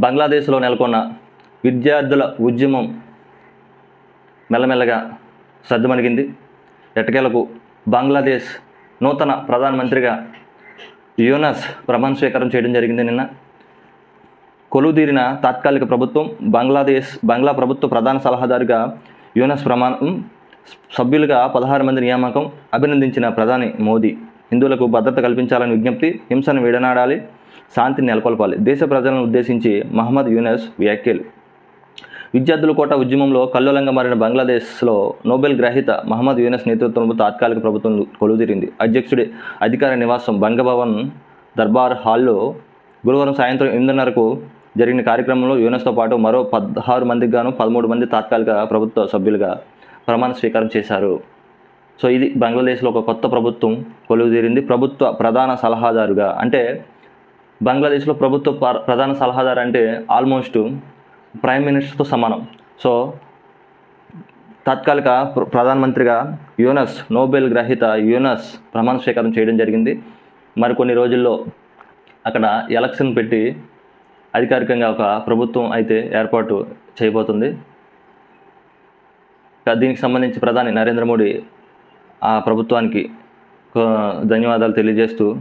బంగ్లాదేశ్లో నెలకొన్న విద్యార్థుల ఉద్యమం మెల్లమెల్లగా సర్దుమణిగింది. ఎట్టకేలకు బంగ్లాదేశ్ నూతన ప్రధానమంత్రిగా యూనస్ ప్రమాణ స్వీకారం చేయడం జరిగింది నిన్న. కొలుదీరిన తాత్కాలిక ప్రభుత్వం బంగ్లాదేశ్ బంగ్లా ప్రభుత్వ ప్రధాన సలహాదారుగా యూనస్ ప్రమాణం సభ్యులుగా పదహారు మంది నియామకం అభినందించిన ప్రధాని మోదీ. హిందువులకు భద్రత కల్పించాలని విజ్ఞప్తి హింసను విడనాడాలి. శాంతిని నెలకొల్పాలి. దేశ ప్రజలను ఉద్దేశించి మహమ్మద్ యూనస్ వ్యాఖ్యలు. విద్యార్థుల కోట ఉద్యమంలో కల్లోలంగా మారిన బంగ్లాదేశ్లో నోబెల్ గ్రహీత మహమ్మద్ యూనస్ నేతృత్వంలో తాత్కాలిక ప్రభుత్వం కొలువుదీరింది. అధ్యక్షుడి అధికార నివాసం బంగభవన్ దర్బార్ హాల్లో గురువారం సాయంత్రం ఎనిమిదిన్నరకు జరిగిన కార్యక్రమంలో యూనస్తో పాటు మరో పదహారు మందికి గాను పదమూడు మంది తాత్కాలిక ప్రభుత్వ సభ్యులుగా ప్రమాణ స్వీకారం చేశారు. సో ఇది బంగ్లాదేశ్లో ఒక కొత్త ప్రభుత్వం కొలువుదీరింది. ప్రభుత్వ ప్రధాన సలహాదారుగా అంటే బంగ్లాదేశ్లో ప్రభుత్వ ప్ర- ప్రధాన సలహాదారు అంటే ఆల్మోస్ట్ ప్రైమ్ మినిస్టర్తో సమానం. సో తాత్కాలిక ప్ర- ప్రధానమంత్రిగా యూనస్ నోబెల్ గ్రహీత యూనస్ ప్రమాణ స్వీకారం చేయడం జరిగింది. మరికొన్ని రోజుల్లో అక్కడ ఎలక్షన్ పెట్టి అధికారికంగా ఒక ప్రభుత్వం అయితే ఏర్పాటు చేయబోతుంది. దీనికి సంబంధించి ప్రధాని నరేంద్ర మోడీ ఆ ప్రభుత్వానికి ధన్యవాదాలు తెలియజేస్తూ